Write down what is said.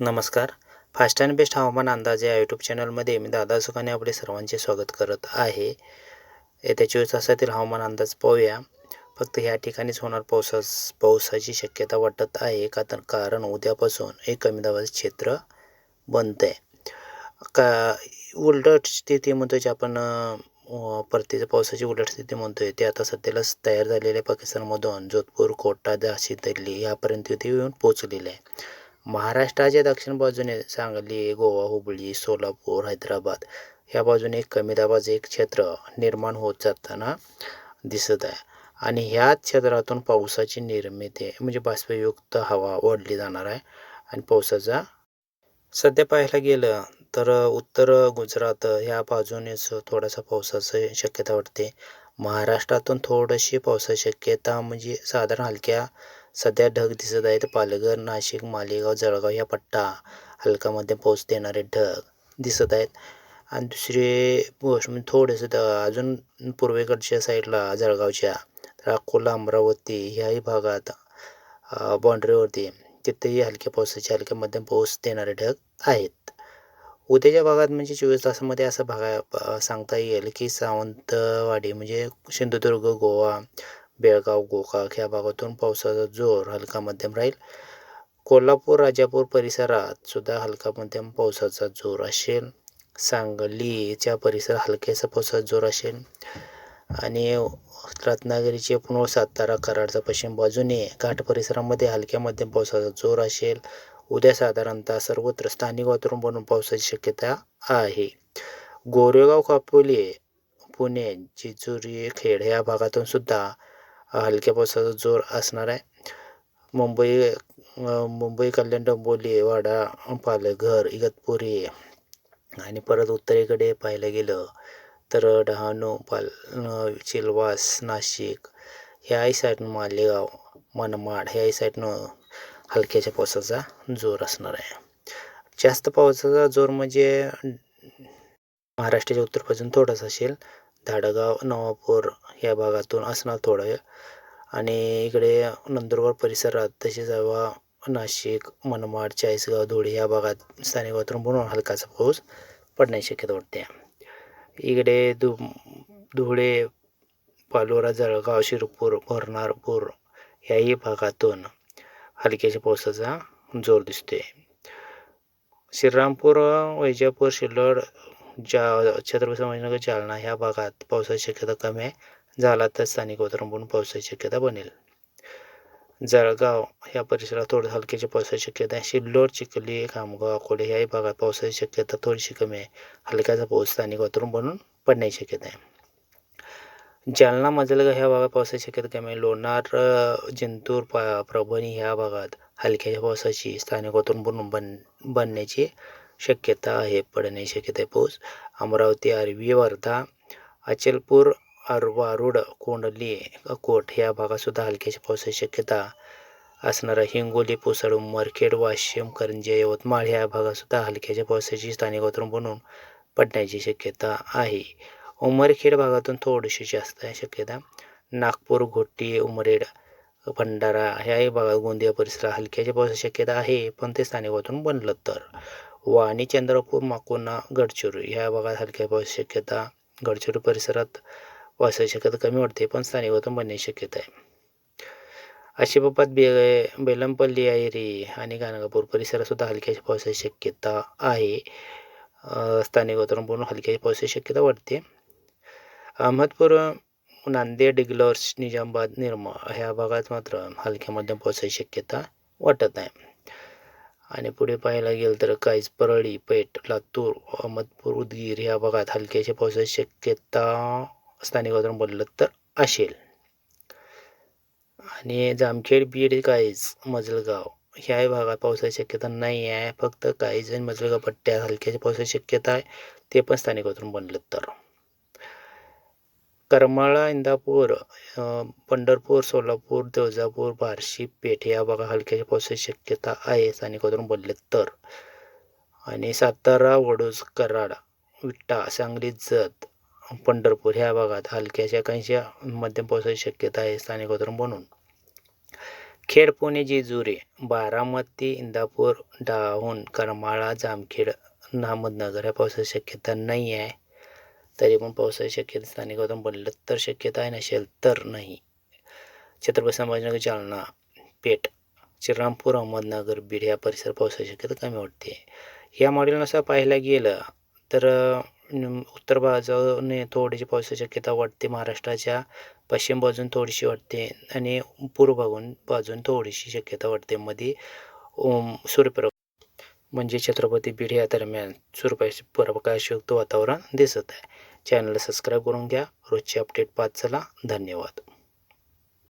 नमस्कार. Fast and best हवामान अंदाज या यूट्यूब चॅनलमध्ये मी दादा सुखाने आपले सर्वांचे स्वागत करत आहे. येत्या चोवीस तासातील हवामान अंदाज पाहूया. फक्त ह्या ठिकाणीच होणार पावसास पावसाची शक्यता वाटत आहे का तर कारण उद्यापासून एक कमी दाबाचे क्षेत्र बनतं आहे का उलट स्थिती म्हणतो जे आपण परतीचं पावसाची उलट स्थिती म्हणतोय ते आता सध्यालाच तयार झालेले पाकिस्तानमधून जोधपूर कोटा झाशी दिल्ली यापर्यंत ते येऊन पोचलेले आहे. महाराष्ट्राच्या दक्षिण बाजूने सांगली गोवा हुबळी सोलापूर हैदराबाद या बाजूने एक कमी दाबाचं एक क्षेत्र निर्माण होत जाताना दिसत आहे. आणि ह्याच क्षेत्रातून पावसाची निर्मिती म्हणजे बाष्पयुक्त हवा ओढली जाणार आहे. आणि पावसाचा सध्या पाहायला गेलं तर उत्तर गुजरात ह्या बाजूनेच थोडासा पावसाचं शक्यता वाटते. महाराष्ट्रातून थोडीशी पावसाची शक्यता म्हणजे साधारण हलक्या सध्या ढग दिसत आहेत. पालघर नाशिक मालेगाव जळगाव या पट्टा हलका मध्यम पाऊस देणारे ढग दिसत आहेत. आणि दुसरी गोष्ट म्हणजे थोडंसं अजून पूर्वेकडच्या साईडला जळगावच्या तर अकोला अमरावती ह्याही भागात बाँड्रीवरती तिथेही हलक्या पावसाचे हलक्या मध्यम पाऊस देणारे ढग आहेत. उद्याच्या भागात म्हणजे चोवीस तासामध्ये असं भागा सांगता येईल की सावंतवाडी म्हणजे सिंधुदुर्ग गोवा बेळगाव गोकाक ह्या भागातून पावसाचा जोर हलका मध्यम राहील. कोल्हापूर राजापूर परिसरात सुद्धा हलका मध्यम पावसाचा जोर असेल. सांगलीच्या परिसरात हलक्याचा पावसाचा जोर असेल. आणि रत्नागिरीचे पुणे सातारा कराडचा पश्चिम बाजूने घाट परिसरामध्ये हलक्या मध्यम पावसाचा जोर असेल. उद्या साधारणतः सर्वत्र स्थानिक वातावरण बनून पावसाची शक्यता आहे. गोरेगाव कापोली पुणे जेजुरी खेड या भागातून सुद्धा हलक्या पावसाचा जोर असणार आहे. मुंबई मुंबई कल्याण डोंबिवली वाडा पालघर इगतपुरी आणि परत उत्तरेकडे पाहायला गेलं तर डहाणू पाल चिलवास नाशिक नाशिक ह्याही साईडनं मालेगाव मनमाड ह्याही साईडनं हलक्याच्या पावसाचा जोर असणार आहे. जास्त पावसाचा जोर म्हणजे महाराष्ट्राच्या उत्तर बाजून थोडासा असेल धाडगाव नवापूर या भागातून असणार थोडं आणि इकडे नंदुरबार परिसरात तसेच हवा नाशिक मनमाड चाळीसगाव धुळे या भागात स्थानिक वातावरण म्हणून हलकाचा पाऊस पडण्याची शक्यता वाटते. इकडे धु धुळे पालोरा जळगाव शिरपूर भरणारपूर याही भागातून हलक्याच्या पावसाचा जोर दिसतोय. श्रीरामपूर वैजापूर शिल्लोड ज्या छत्रपती संभाजीनगर जालना ह्या भागात पावसाची शक्यता कमी आहे. झाला तर स्थानिक वातावरण बनून पावसाची शक्यता बनेल. जळगाव या परिसरात थोडं हलक्याची पावसाची शक्यता आहे. शिल्लोड चिखली खामगाव अकोले याही भागात पावसाची शक्यता थोडीशी कमी आहे. हलक्याचा पाऊस स्थानिक वातावरण बनून पडण्याची शक्यता आहे. जालना मजलगाव ह्या भागात पावसाची शक्यता कमी आहे. लोणार जिंतूर पा परभणी ह्या भागात हलक्याच्या पावसाची स्थानिक वातावरण बनून बन बनण्याची शक्यता आहे पडण्याची शक्यता आहे. पाऊस अमरावती आरवी वर्धा अचलपूर आर वारुड कोंडली अकोट ह्या भागातसुद्धा हलक्याच्या पावसाची शक्यता असणारा हिंगोली पुसळ उमरखेड वाशिम करंजे यवतमाळ ह्या भागातसुद्धा हलक्याच्या पावसाची स्थानिक वातावरण बनून पडण्याची शक्यता आहे. उमरखेड भागातून थोडीशी जास्त आहे शक्यता नागपूर घोटी उमरेड भंडारा ह्याही भागात गोंदिया परिसरात हलक्याच्या पावसाची शक्यता आहे पण ते स्थानिक वातावरण बनलं तर. वाणी चंद्रपूर माकोना गडचिरोली. ह्या भागात हलक्या पावसाची शक्यता गडचिरोली परिसरात पावसाची शक्यता कमी वाटते पण स्थानिक वातावरण बनण्याची शक्यता आहे. आशिबाबाद बे बेलमपल्ली आयरी आणि गाणगापूर परिसरातसुद्धा हलक्याच्या पावसाची शक्यता आहे. स्थानिक वातावरण बनून हलक्याच्या पावसाची शक्यता वाटते अहमदपूर नांदेड डिग्लर्स निजामाबाद निर्मा ह्या भागात मात्र हलक्या मध्यम पावसाची शक्यता वाटत आहे आणि पुढे पाहायला गेलं तर काहीच परळी पेठ लातूर अहमदपूर उदगीर ह्या भागात हलक्याच्या पावसाची शक्यता स्थानिक वातावरण बोललं तर असेल. आणि जामखेड बीड काहीच मजलगाव ह्याही भागात पावसाची शक्यता नाही आहे. फक्त काही जण मजलगाव पट्ट्यात हलक्याच्या पावसाची शक्यता आहे. ते पण स्थानिक वातावरण बनलं तर. करमाळा इंदापूर पंढरपूर सोलापूर तुळजापूर बार्शी पेठ या भागात हलक्याच्या पावसाची शक्यता आहे स्थानिक बोलले तर. आणि सातारा वडूज कराड विट्टा सांगली जत पंढरपूर ह्या भागात हलक्याच्या काहीशा मध्यम पावसाची शक्यता आहे स्थानिक वातावरण बनून खेड पुणे जेजुरी बारामती इंदापूर डहाहून करमाळा जामखेड अहमदनगर या पावसाची शक्यता नाही आहे तरी पण पावसाची शक्यता स्थानिक वातावरण पडलं तर शक्यता आहे नसेल तर नाही. छत्रपती संभाजीनगर जालना पेठ श्रीरामपूर अहमदनगर बीड या परिसर पावसाची शक्यता कमी वाटते. या मॉडेलनुसार पाहायला गेलं तर उत्तर बाजूने थोडीशी पावसाची शक्यता वाटते. महाराष्ट्राच्या पश्चिम बाजून थोडीशी वाटते आणि पूर्व बाजून बाजून थोडीशी शक्यता वाटते. मध्ये सूर्यप्रभ म्हणजे छत्रपती बीड या दरम्यान सूर्यप्रकाशयुक्त वातावरण दिसत आहे. चॅनलला सबस्क्राईब करून घ्या. रोजचे अपडेट पाच चला. धन्यवाद.